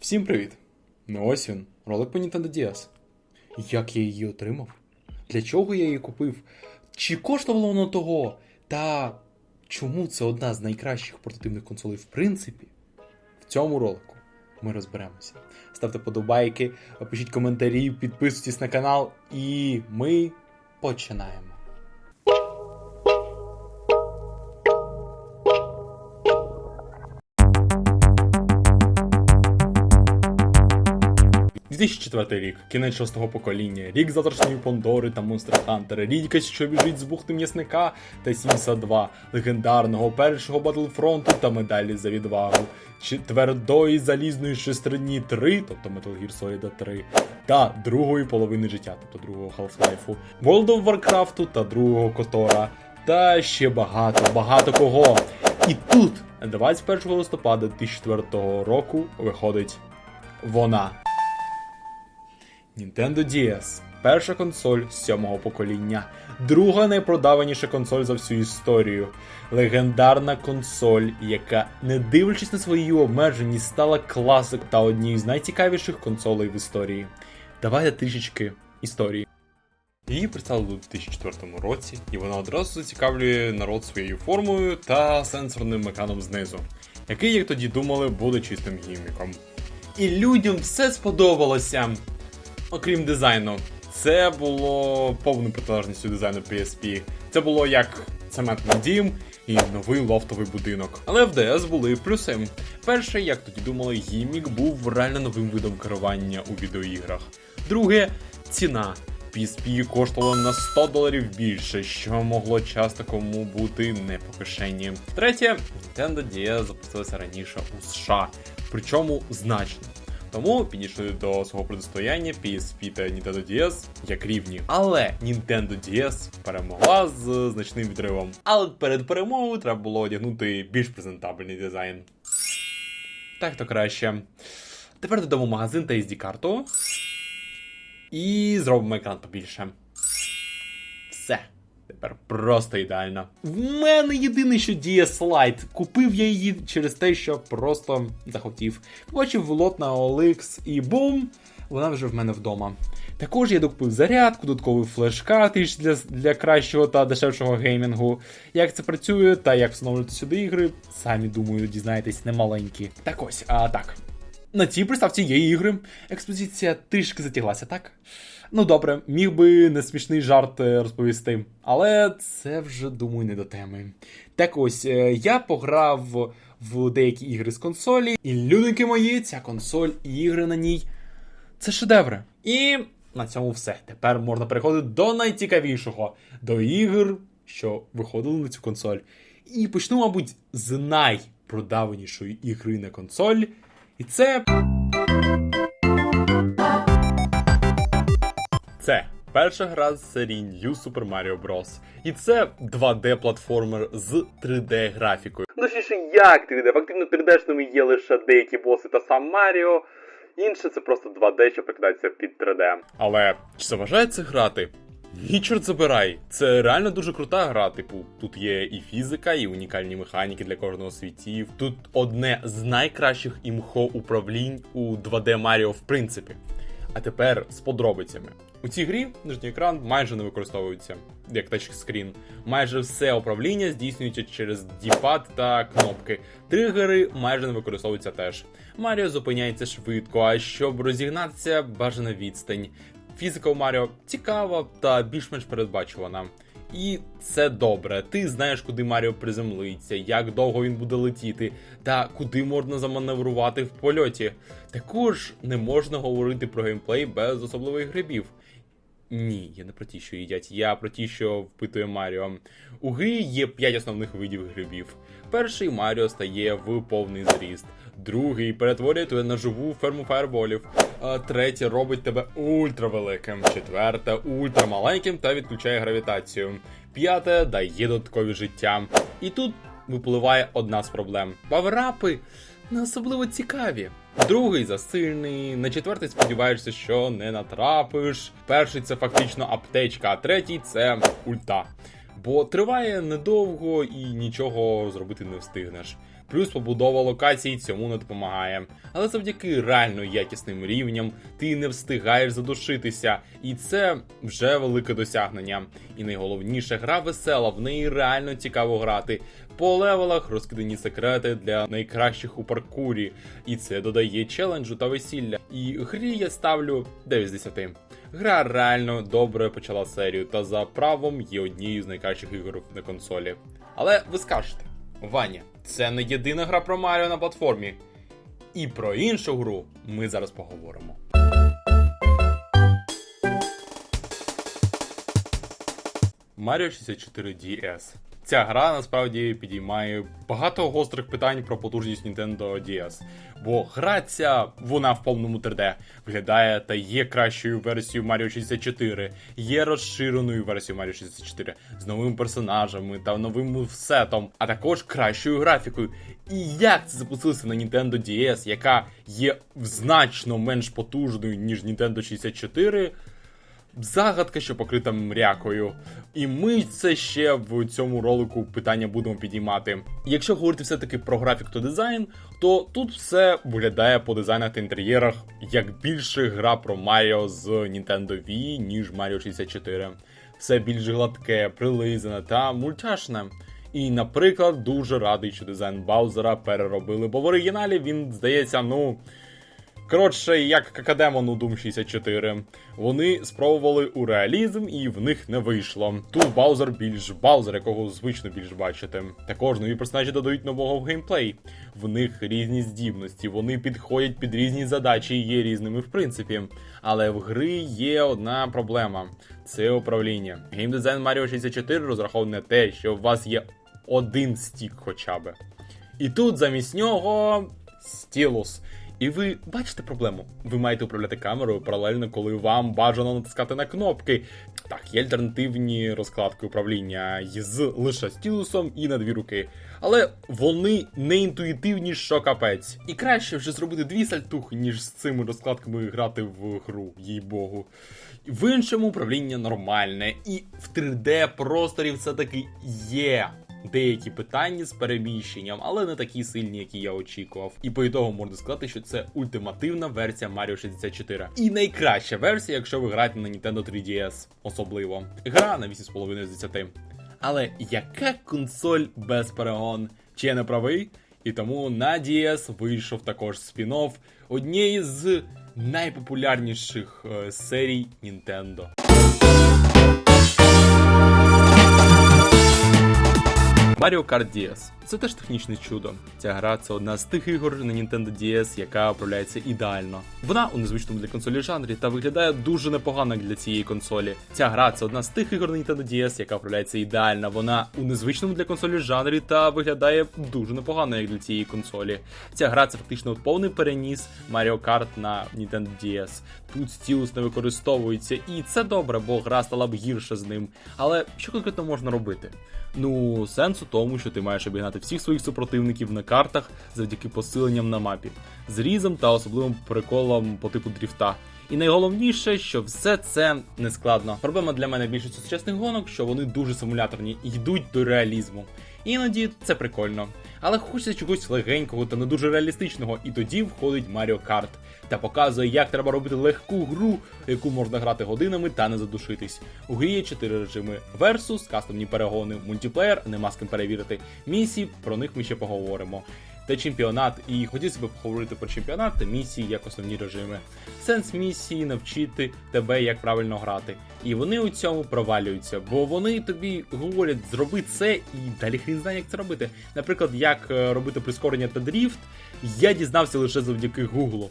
Всім привіт! Ну ось він, ролик по Nintendo DS. Як я її отримав? Для чого я її купив? Чи коштувало воно того? Та чому це одна з найкращих портативних консолей в принципі? В цьому ролику ми розберемося. Ставте подобайки, пишіть коментарі, підписуйтесь на канал, і ми починаємо. – 2004 рік, кінець шостого покоління, рік завтрашньої Пондори та Монстр Хантера, рік, що біжить з бухти м'ясника та Сімса 2, легендарного першого Батлфронту та медалі за відвагу, четвердої залізної шестерні 3, тобто Metal Gear Solid 3, та другої половини життя, тобто другого Half-Life, World of Warcraft та другого Котора, та ще багато, багато кого. І тут, 21 листопада 2004 року, виходить вона. Nintendo DS. Перша консоль сьомого покоління. Друга найпродаваніша консоль за всю історію. Легендарна консоль, яка, не дивлячись на свої обмеженість, стала класик та однією з найцікавіших консолей в історії. Давайте трішечки історії. Її представили у 2004 році, і вона одразу зацікавлює народ своєю формою та сенсорним екраном знизу, який, як тоді думали, буде чистим гімміком. І людям все сподобалося окрім дизайну. Це було повною протилежністю дизайну PSP. Це було як цементний дім і новий лофтовий будинок. Але в DS були плюси. Перше, як тоді думали, гіммік був реально новим видом керування у відеоіграх. Друге ціна. PSP коштувало на 100 доларів більше, що могло часто кому бути не по кишені. Третє, Nintendo DS запустилася раніше у США, причому значно. Тому підійшли до свого протистояння PSP та Nintendo DS як рівні. Але Nintendo DS перемогла з значним відривом. Але перед перемогою треба було одягнути більш презентабельний дизайн. Так то краще. Тепер додамо магазин та SD-карту. І зробимо екран побільше. Все. Тепер просто ідеально. В мене єдине, що діє слайд. Купив я її через те, що просто захотів. Побачив лот на OLX і бум! Вона вже в мене вдома. Також я докупив зарядку, додатковий флеш-картridж для, для кращого та дешевшого геймінгу. Як це працює та як встановлювати сюди ігри, самі думаю, дізнаєтесь немаленькі. Так ось, а так. На цій приставці є ігри. Експозиція трішки затяглася, так? Ну добре, міг би не смішний жарт е, розповісти, але це вже думаю не до теми. Так ось, е, я пограв в деякі ігри з консолі, і людинки мої, ця консоль і ігри на ній це шедеври. І на цьому все. Тепер можна переходити до найцікавішого, до ігор, що виходили на цю консоль. І почну, мабуть, з найпродаванішої ігри на консоль. І це. Це перша гра з серії New Super Mario Bros. І це 2D-платформер з 3D-графікою. Ну ще як 3D? Фактично 3D-шними є лише деякі боси та сам Маріо. Інше це просто 2D, що прикидається під 3D. Але чи заважається грати? Ні, чорт забирай, це реально дуже крута гра. Типу, тут є і фізика, і унікальні механіки для кожного світів. Тут одне з найкращих імхо управлінь у 2D Маріо в принципі. А тепер з подробицями. У цій грі нижній екран майже не використовується як тачскрін. Майже все управління здійснюється через діпад та кнопки. Тригери майже не використовуються теж. Маріо зупиняється швидко, а щоб розігнатися, бажана відстань. Фізика у Маріо цікава та більш-менш передбачувана. І це добре. Ти знаєш, куди Маріо приземлиться, як довго він буде летіти, та куди можна заманеврувати в польоті. Також не можна говорити про геймплей без особливих грибів. Ні, я не про ті, що їдять, я про ті, що впитує Маріо. У грі є 5 основних видів грибів. Перший Маріо стає в повний зріст, другий перетворює тебе на живу ферму фаерболів, третє робить тебе ультравеликим, четверте ультрамаленьким та відключає гравітацію. П'яте дає додаткові життя. І тут випливає одна з проблем. Паверапи не особливо цікаві. Другий засильний, на четвертий сподіваєшся, що не натрапиш. Перший це фактично аптечка, а третій це ульта. Бо триває недовго і нічого зробити не встигнеш. Плюс побудова локацій цьому не допомагає. Але завдяки реально якісним рівням ти не встигаєш задушитися, і це вже велике досягнення. І найголовніше, гра весела, в неї реально цікаво грати. По левелах розкидані секрети для найкращих у паркурі, і це додає челенджу та весілля. І грі я ставлю 9 з 10. Гра реально добре почала серію, та за правом є однією з найкращих ігор на консолі. Але ви скажете, Ваня, це не єдина гра про Маріо на платформі. І про іншу гру ми зараз поговоримо. Mario 64 DS. Ця гра насправді підіймає багато гострих питань про потужність Nintendo DS. Бо гра ця, вона в повному 3D виглядає та є кращою версією Mario 64, є розширеною версією Mario 64 з новими персонажами та новим сетом, а також кращою графікою. І як це запустилося на Nintendo DS, яка є значно менш потужною, ніж Nintendo 64, Загадка, що покрита мрякою. І ми це ще в цьому ролику питання будемо підіймати. Якщо говорити все-таки про графік та дизайн, то тут все виглядає по дизайнах та інтер'єрах як більше гра про Маріо з Nintendo Wii, ніж Mario 64. Все більш гладке, прилизане та мультяшне. І, наприклад, дуже радий, що дизайн Баузера переробили, бо в оригіналі він здається, ну. Коротше, як Какадемон у Doom 64. Вони спробували у реалізм і в них не вийшло. Тут Баузер більш Баузер, якого звично більш бачите. Також нові персонажі додають нового в геймплей. В них різні здібності, вони підходять під різні задачі і є різними в принципі. Але в гри є одна проблема: це управління. Геймдизайн Mario 64 розрахований на те, що у вас є один стік хоча б. І тут замість нього стілус. І ви бачите проблему? Ви маєте управляти камерою паралельно, коли вам бажано натискати на кнопки. Так, є альтернативні розкладки управління з лише стілусом і на дві руки. Але вони не інтуїтивні, що капець. І краще вже зробити дві сальтухи, ніж з цими розкладками грати в гру, їй богу. В іншому управління нормальне, і в 3D просторі все-таки є деякі питання з переміщенням, але не такі сильні, які я очікував. І по ітогу можна сказати, що це ультимативна версія Mario 64. І найкраща версія, якщо ви граєте на Nintendo 3DS, особливо. Гра на 8,5 з 10. Але яка консоль без перегон? Чи я не правий? І тому на DS вийшов також спін-офф однієї з найпопулярніших е, серій Nintendo. Mario Kart. Це теж технічне чудо. Ця гра це одна з тих ігор на Nintendo DS, яка управляється ідеально. Вона у незвичному для консолі жанрі та виглядає дуже непогано для цієї консолі. Ця гра це одна з тих ігор на Nintendo DS, яка управляється ідеально. Вона у незвичному для консолі жанрі та виглядає дуже непогано як для цієї консолі. Ця гра це фактично повний переніс Mario Kart на Nintendo DS. Тут стілус не використовується, і це добре, бо гра стала б гірше з ним. Але що конкретно можна робити? Ну, сенс у тому, що ти маєш обігнати всіх своїх супротивників на картах завдяки посиленням на мапі, зрізом та особливим приколом по типу дріфта. І найголовніше, що все це не складно. Проблема для мене більшості сучасних гонок, що вони дуже симуляторні і йдуть до реалізму. Іноді це прикольно. Але хочеться чогось легенького та не дуже реалістичного, і тоді входить Mario Kart та показує, як треба робити легку гру, яку можна грати годинами та не задушитись. У грі є 4 режими: Versus, кастомні перегони, мультиплеєр, нема з ким перевірити. Місії, про них ми ще поговоримо. Та чемпіонат, і хотілося б поговорити про чемпіонат та місії як основні режими. Сенс місії навчити тебе, як правильно грати. І вони у цьому провалюються, бо вони тобі говорять, зроби це і далі хрін знає, як це робити. Наприклад, як е, робити прискорення та дріфт, я дізнався лише завдяки Гуглу.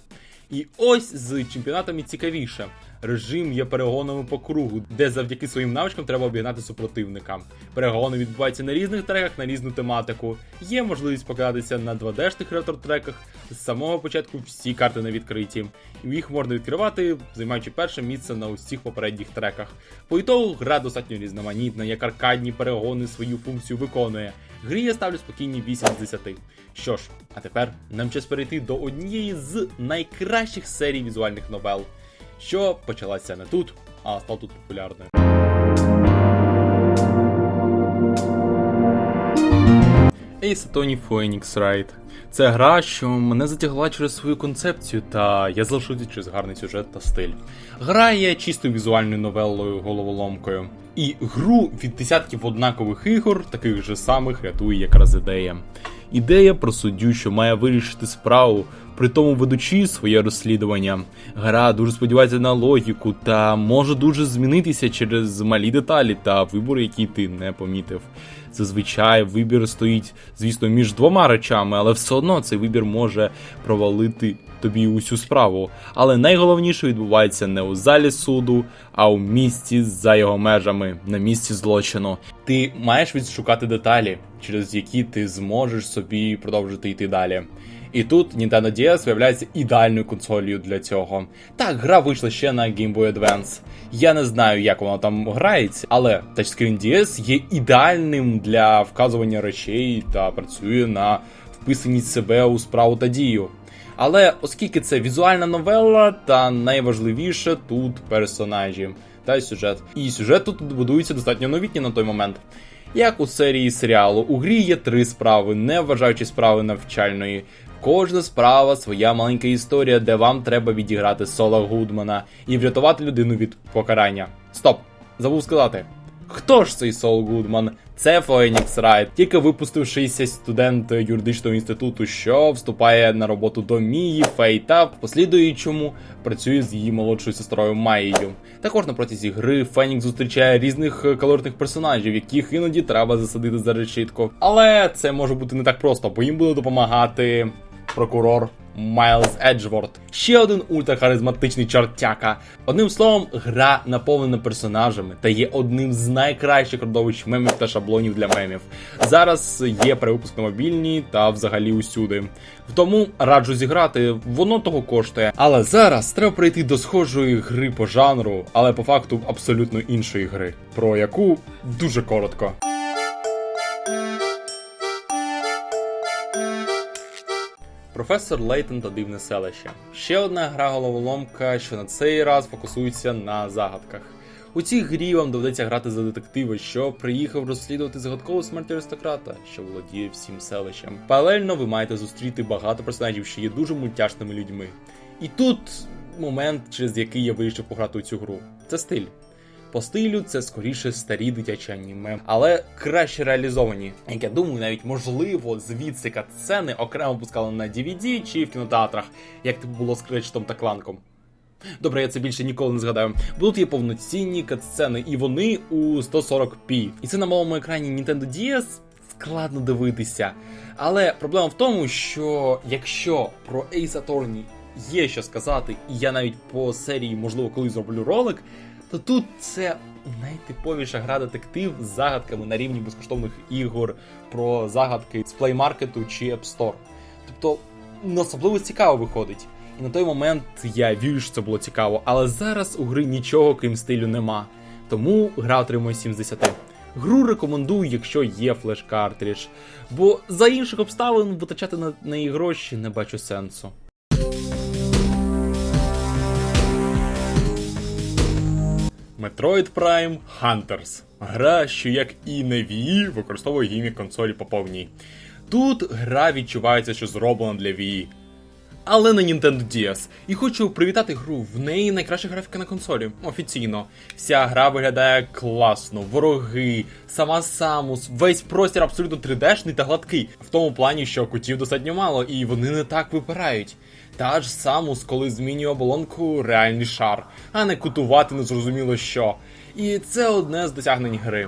І ось з чемпіонатами цікавіше. Режим є перегонами по кругу, де завдяки своїм навичкам треба обігнати супротивника. Перегони відбуваються на різних треках на різну тематику. Є можливість покататися на 2D-шних ретро-треках. З самого початку всі карти не відкриті. І їх можна відкривати, займаючи перше місце на усіх попередніх треках. По ітогу гра достатньо різноманітна, як аркадні перегони свою функцію виконує. Грі я ставлю спокійні 8 з 10. Що ж, а тепер нам час перейти до однієї з найкращих серій візуальних новел, що почалася не тут, а стала тут популярною. Ace Attorney Phoenix Wright. Це гра, що мене затягла через свою концепцію, та я залишився через гарний сюжет та стиль. Гра є чистою візуальною новелою головоломкою. І гру від десятків однакових ігор, таких же самих, рятує якраз ідея. Ідея про суддю, що має вирішити справу, при тому ведучи своє розслідування. Гра дуже сподівається на логіку та може дуже змінитися через малі деталі та вибори, які ти не помітив. Зазвичай вибір стоїть, звісно, між двома речами, але все одно цей вибір може провалити тобі усю справу. Але найголовніше відбувається не у залі суду, а у місті за його межами, на місці злочину. Ти маєш відшукати деталі, через які ти зможеш собі продовжити йти далі. І тут Nintendo DS виявляється ідеальною консолью для цього. Так, гра вийшла ще на Game Boy Advance. Я не знаю, як вона там грається, але Touchscreen DS є ідеальним для вказування речей та працює на вписаність себе у справу та дію. Але оскільки це візуальна новела, та найважливіше тут персонажі та сюжет. І сюжет тут будується достатньо новітній на той момент. Як у серії серіалу, у грі є три справи, не вважаючи справи навчальної. Кожна справа своя маленька історія, де вам треба відіграти Сола Гудмана і врятувати людину від покарання. Стоп! Забув сказати. Хто ж цей Сол Гудман? Це Фоенікс Райт, тільки випустившийся студент юридичного інституту, що вступає на роботу до Мії Фей та в послідуючому працює з її молодшою сестрою Майєю. Також на протязі гри Фенікс зустрічає різних колоритних персонажів, яких іноді треба засадити за решітку. Але це може бути не так просто, бо їм буде допомагати прокурор Майлз Еджворд. Ще один ультрахаризматичний чортяка. Одним словом, гра наповнена персонажами та є одним з найкращих родовищ мемів та шаблонів для мемів. Зараз є перевипуск на мобільні та взагалі усюди. Тому раджу зіграти, воно того коштує. Але зараз треба прийти до схожої гри по жанру, але по факту абсолютно іншої гри, про яку дуже коротко. Професор Лейтон та дивне селище. Ще одна гра головоломка, що на цей раз фокусується на загадках. У цій грі вам доведеться грати за детектива, що приїхав розслідувати загадкову смерть аристократа, що володіє всім селищем. Паралельно ви маєте зустріти багато персонажів, що є дуже мультяшними людьми. І тут момент, через який я вирішив пограти у цю гру. Це стиль. По стилю це скоріше старі дитячі аніме, але краще реалізовані. Як я думаю, навіть можливо звідси катсцени окремо пускали на DVD чи в кінотеатрах, як це було з Кречетом та Кланком. Добре, я це більше ніколи не згадаю. Бо тут є повноцінні катсцени, і вони у 140p. І це на малому екрані Nintendo DS складно дивитися. Але проблема в тому, що якщо про Ace Attorney є що сказати, і я навіть по серії, можливо, коли зроблю ролик, то тут це найтиповіша гра детектив з загадками на рівні безкоштовних ігор про загадки з Market чи App Store. Тобто ну, особливо цікаво виходить. І на той момент я вірю, що це було цікаво, але зараз у гри нічого крім стилю нема. Тому гра отримує 7 з 10. Гру рекомендую, якщо є флеш-картридж, бо за інших обставин витрачати на неї гроші не бачу сенсу. Metroid Prime Hunters. Гра, що як і на Wii, використовує гімік консолі по повній. Тут гра відчувається, що зроблена для Wii. Але на Nintendo DS. І хочу привітати гру. В неї найкраща графіка на консолі. Офіційно. Вся гра виглядає класно, вороги, сама Самус, весь простір абсолютно 3D-шний та гладкий. В тому плані, що кутів достатньо мало, і вони не так випирають. Та ж Самус, коли змінює оболонку реальний шар, а не кутувати незрозуміло що. І це одне з досягнень гри.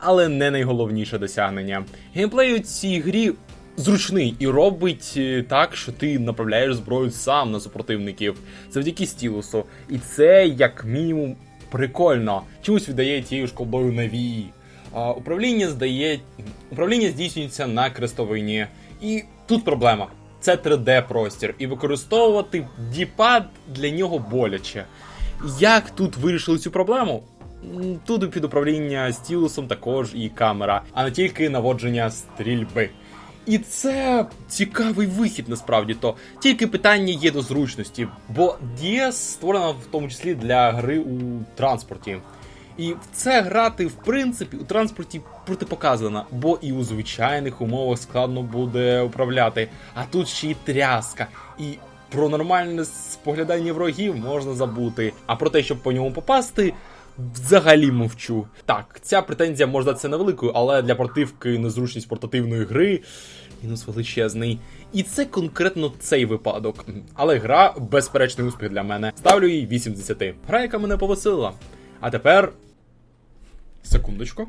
Але не найголовніше досягнення. Геймплей у цій грі зручний і робить е, так, що ти направляєш зброю сам на супротивників завдяки стілусу. І це як мінімум прикольно. Чомусь віддає тією ж колбою на. А, управління здає. Управління здійснюється на крестовині. І тут проблема. Це 3D простір, і використовувати діпад для нього боляче. Як тут вирішили цю проблему? Тут під управління стілусом також і камера, а не тільки наводження стрільби. І це цікавий вихід насправді то. Тільки питання є до зручності, бо DS створена в тому числі для гри у транспорті. І в це грати, в принципі, у транспорті протипоказана, бо і у звичайних умовах складно буде управляти. А тут ще й тряска, і про нормальне споглядання ворогів можна забути. А про те, щоб по ньому попасти. Взагалі мовчу. Так, ця претензія може здатися невеликою, але для портивки незручність портативної гри мінус величезний. І це конкретно цей випадок. Але гра безперечний успіх для мене. Ставлю їй 8 з 10. Гра, яка мене повеселила. А тепер. Секундочку.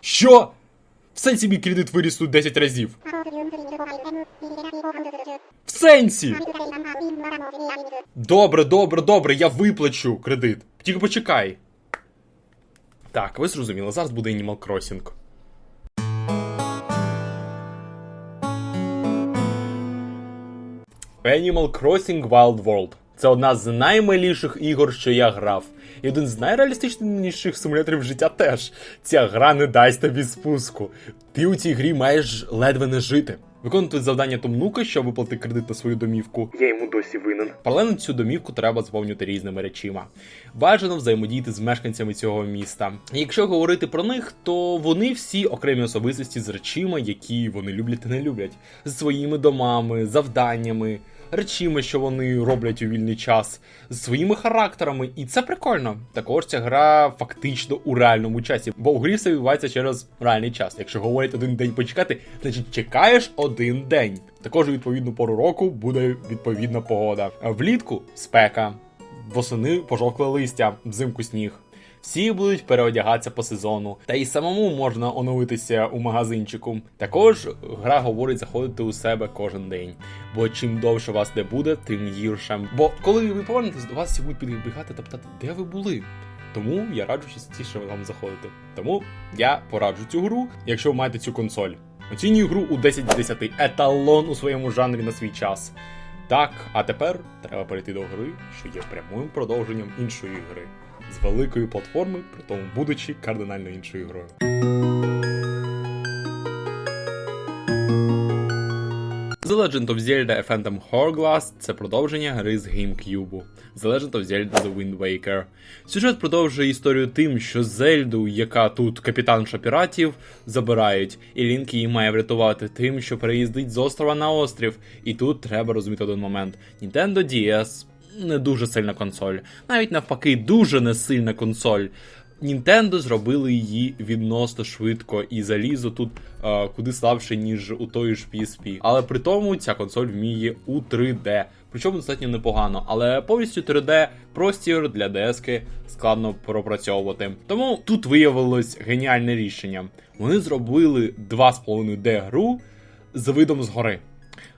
Що? В сенсі мій кредит виріс тут 10 разів. В сенсі! Добре, добре, добре, я виплачу кредит. Тільки почекай. Так, ви зрозуміли, зараз буде Animal Crossing. Animal Crossing Wild World. Це одна з наймиліших ігор, що я грав. І один з найреалістичніших симуляторів життя теж. Ця гра не дасть тобі спуску. Ти у цій грі маєш ледве не жити. Виконувати завдання Томнука, щоб виплатити кредит на свою домівку. Я йому досі винен. Паралельно цю домівку треба заповнювати різними речима. Бажано взаємодіяти з мешканцями цього міста. Якщо говорити про них, то вони всі окремі особистості з речима, які вони люблять і не люблять, з своїми домами, завданнями. Речима, що вони роблять у вільний час, з своїми характерами, і це прикольно. Також ця гра фактично у реальному часі, бо у грі все відбувається через реальний час. Якщо говорять один день почекати, значить чекаєш один день. Також у відповідну пору року буде відповідна погода. Влітку спека, восени пожовкле листя, взимку сніг. Всі будуть переодягатися по сезону, та й самому можна оновитися у магазинчику. Також гра говорить заходити у себе кожен день. Бо чим довше вас не буде, тим гірше. Бо коли ви повернетесь, до вас всі будуть підбігати та питати, де ви були. Тому я раджу частіше вам заходити. Тому я пораджу цю гру, якщо ви маєте цю консоль. Оцінюю гру у 10 з 10. Еталон у своєму жанрі на свій час. Так, а тепер треба перейти до гри, що є прямим продовженням іншої гри. З великої платформи, при тому будучи кардинально іншою грою. The Legend of Zelda A Phantom Hourglass – це продовження гри з GameCube. The Legend of Zelda The Wind Waker. Сюжет продовжує історію тим, що Зельду, яка тут капітанша піратів, забирають, і Лінк її має врятувати тим, що переїздить з острова на острів. І тут треба розуміти один момент: Nintendo DS не дуже сильна консоль, навіть навпаки, дуже не сильна консоль. Nintendo зробили її відносно швидко, і залізо тут е, куди слабше, ніж у тої ж PSP. Але при тому ця консоль вміє у 3D. Причому достатньо непогано, але повністю 3D простір для DS складно пропрацьовувати. Тому тут виявилось геніальне рішення. Вони зробили 2,5D гру з видом згори.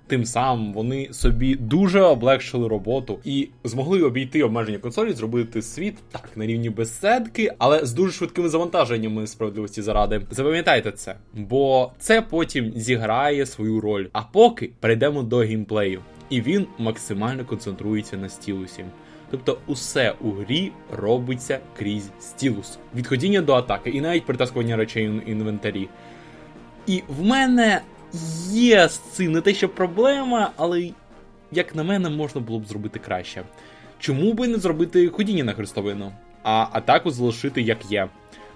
Тим самим вони собі дуже облегшили роботу і змогли обійти обмеження консолі, зробити світ так на рівні безседки, але з дуже швидкими завантаженнями справедливості заради. Запам'ятайте це, бо це потім зіграє свою роль. А поки перейдемо до геймплею, і він максимально концентрується на стілусі. Тобто усе у грі робиться крізь стілус. Відходіння до атаки і навіть притаскування речей інвентарі. І в мене є з цим не те, що проблема, але, як на мене, можна було б зробити краще. Чому би не зробити ходіння на хрестовину, а атаку залишити як є?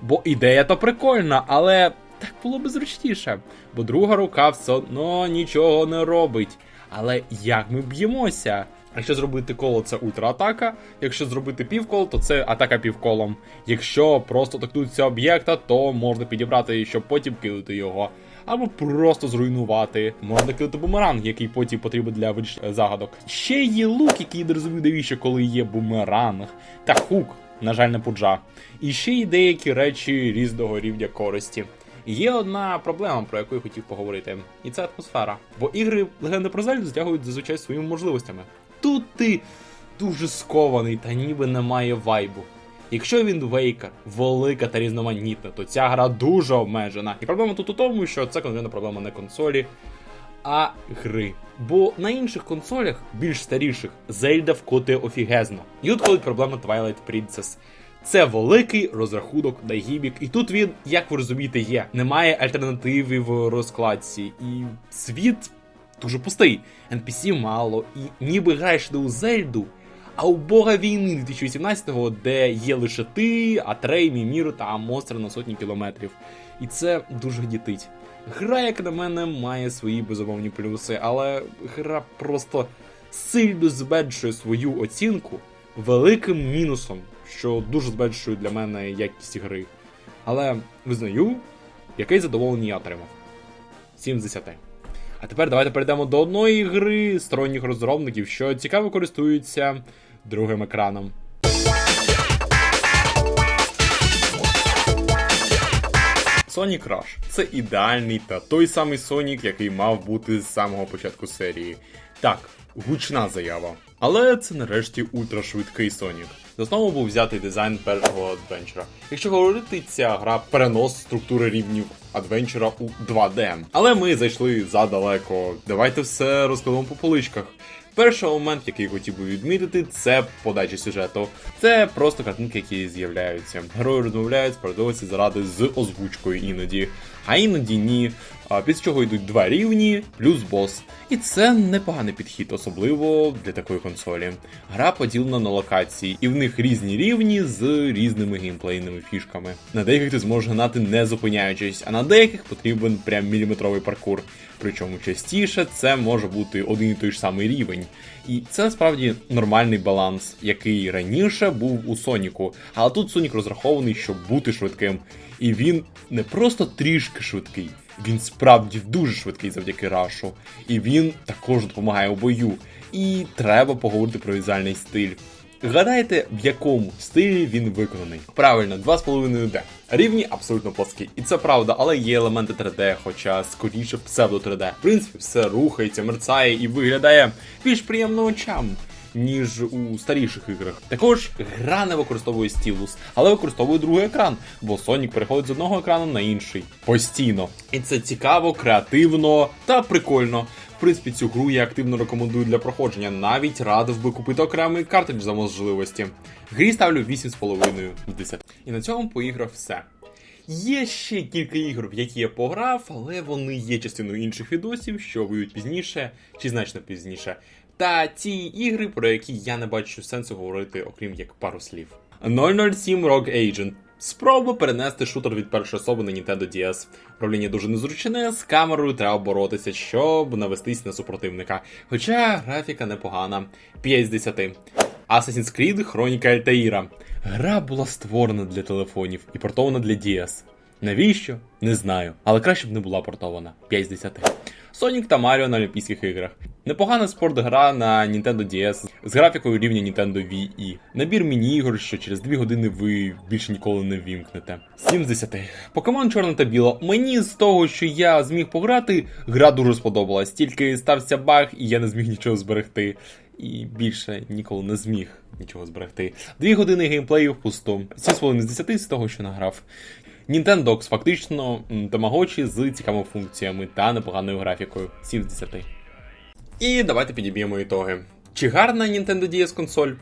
Бо ідея то прикольна, але так було б зручніше. Бо друга рука все одно нічого не робить. Але як ми б'ємося? Якщо зробити коло, це ультраатака. Якщо зробити півколо, то це атака півколом. Якщо просто торкнуться об'єкта, то можна підібрати, щоб потім кинути його. Або просто зруйнувати. Можна кинути бумеранг, який потім потрібен для вирішення загадок. Ще є лук, який не розумію, навіщо, коли є бумеранг. Та хук, на жаль, не пуджа. І ще є деякі речі різного рівня користі. Є одна проблема, про яку я хотів поговорити, і це атмосфера. Бо ігри Легенди про Зельду затягують зазвичай своїми можливостями. Тут ти дуже скований та ніби немає вайбу. Якщо він вейкер, велика та різноманітна, то ця гра дуже обмежена. І проблема тут у тому, що це конкретна проблема не консолі, а гри. Бо на інших консолях, більш старіших, Зельда вкотує офігезно. І тут ходить проблема Twilight Princess. Це великий розрахунок на гімік, і тут він, як ви розумієте, є. Немає альтернативи в розкладці, і світ дуже пустий. NPC мало, і ніби граєш не у Зельду, А у Бога війни 2018-го, де є лише ти, Атрей, Міміру та монстри на сотні кілометрів. І це дуже гнітить. Гра, як на мене, має свої безумовні плюси, але гра просто сильно зменшує свою оцінку великим мінусом, що дуже зменшує для мене якість гри. Але визнаю, який задоволення я отримав. 7 з 10. А тепер давайте перейдемо до одної гри сторонніх розробників, що цікаво користуються другим екраном. Sonic Rush це ідеальний та той самий Sonic, який мав бути з самого початку серії. Так, гучна заява. Але це нарешті ультрашвидкий Sonic. За основу був взятий дизайн першого адвенчура. Якщо говорити, ця гра перенос структури рівнів адвенчура у 2D. Але ми зайшли задалеко. Давайте все розкладемо по поличках. Перший момент, який хотів би відмітити, це подача сюжету. Це просто картинки, які з'являються. Герої розмовляють, справедливості заради з озвучкою іноді, а іноді ні. Після чого йдуть два рівні плюс бос. І це непоганий підхід, особливо для такої консолі. Гра поділена на локації, і в них різні рівні з різними геймплейними фішками. На деяких ти зможеш гнати не зупиняючись, а на деяких потрібен прям міліметровий паркур. Причому частіше це може бути один і той ж самий рівень. І це насправді нормальний баланс, який раніше був у Соніку. Але тут Сонік розрахований, щоб бути швидким. І він не просто трішки швидкий, він справді дуже швидкий завдяки рашу. І він також допомагає у бою. І треба поговорити про візуальний стиль. Гадайте, в якому стилі він виконаний? Правильно, 2,5D. Рівні абсолютно пласкі. І це правда, але є елементи 3D, хоча скоріше псевдо 3D. В принципі, все рухається, мерцає і виглядає більш приємно очам. Ніж у старіших іграх. Також гра не використовує стілус, але використовує другий екран, бо Сонік переходить з одного екрану на інший постійно. І це цікаво, креативно та прикольно. В принципі, цю гру я активно рекомендую для проходження, навіть радив би купити окремий картридж за можливості. Грі ставлю 8,5 з 10. І на цьому по іграх все. Є ще кілька ігор, в які я пограв, але вони є частиною інших відосів, що вийдуть пізніше чи значно пізніше. Та ті ігри, про які я не бачу сенсу говорити, окрім як пару слів. 007 Rogue Agent. Спроба перенести шутер від першої особи на Nintendo DS. Управління дуже незручне, з камерою треба боротися, щоб навестись на супротивника. Хоча графіка непогана. 5 з 10. Assassin's Creed Хроніка Альтаїра. Гра була створена для телефонів і портована для DS. Навіщо? Не знаю, але краще б не була портована. 5 з 10. Sonic та Mario на Олімпійських іграх. Непогана спортгра на Nintendo DS з графікою рівня Nintendo Wii. Набір міні-ігор, що через 2 години ви більше ніколи не вімкнете. 7 з 10. Покемон Чорне та Біло. Мені з того, що я зміг пограти, гра дуже сподобалась. Тільки стався баг, і я не зміг нічого зберегти. І більше ніколи не зміг нічого зберегти. Дві години геймплею впусту. 7,5 з 10 з того, що награв. Nintendox фактично тамагочі з цікавими функціями та непоганою графікою. 7 з 10. І давайте підіб'ємо ітоги. Чи гарна Nintendo DS консоль?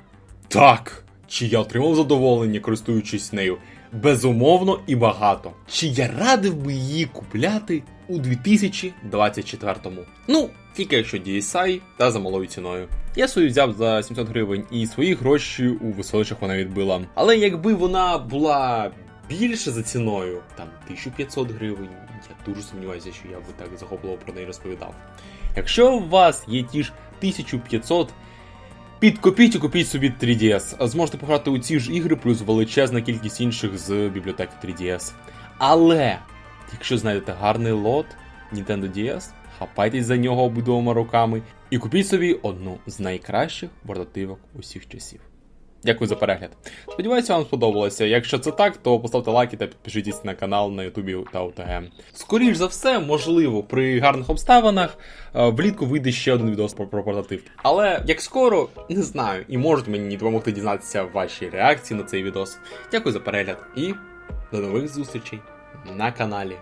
Так. Чи я отримав задоволення, користуючись нею? Безумовно і багато. Чи я радив би її купляти у 2024-му? Ну, тільки якщо DSi та за малою ціною. Я свою взяв за 700 гривень і свої гроші у веселищах вона відбила. Але якби вона була більше за ціною, там 1500 гривень, я дуже сумніваюся, що я би так захопливо про неї розповідав. Якщо у вас є ті ж 1500, підкопіть і купіть собі 3DS. Зможете пограти у ці ж ігри, плюс величезна кількість інших з бібліотеки 3DS. Але, якщо знайдете гарний лот Nintendo DS, хапайтесь за нього обидвома руками і купіть собі одну з найкращих портативок усіх часів. Дякую за перегляд. Сподіваюся, вам сподобалося. Якщо це так, то поставте лайки та підпишіться на канал на Ютубі та ОТГ. Скоріш за все, можливо, при гарних обставинах е, влітку вийде ще один відео про, портатив. Але як скоро, не знаю, і можете мені допомогти дізнатися ваші реакції на цей відос. Дякую за перегляд і до нових зустрічей на каналі.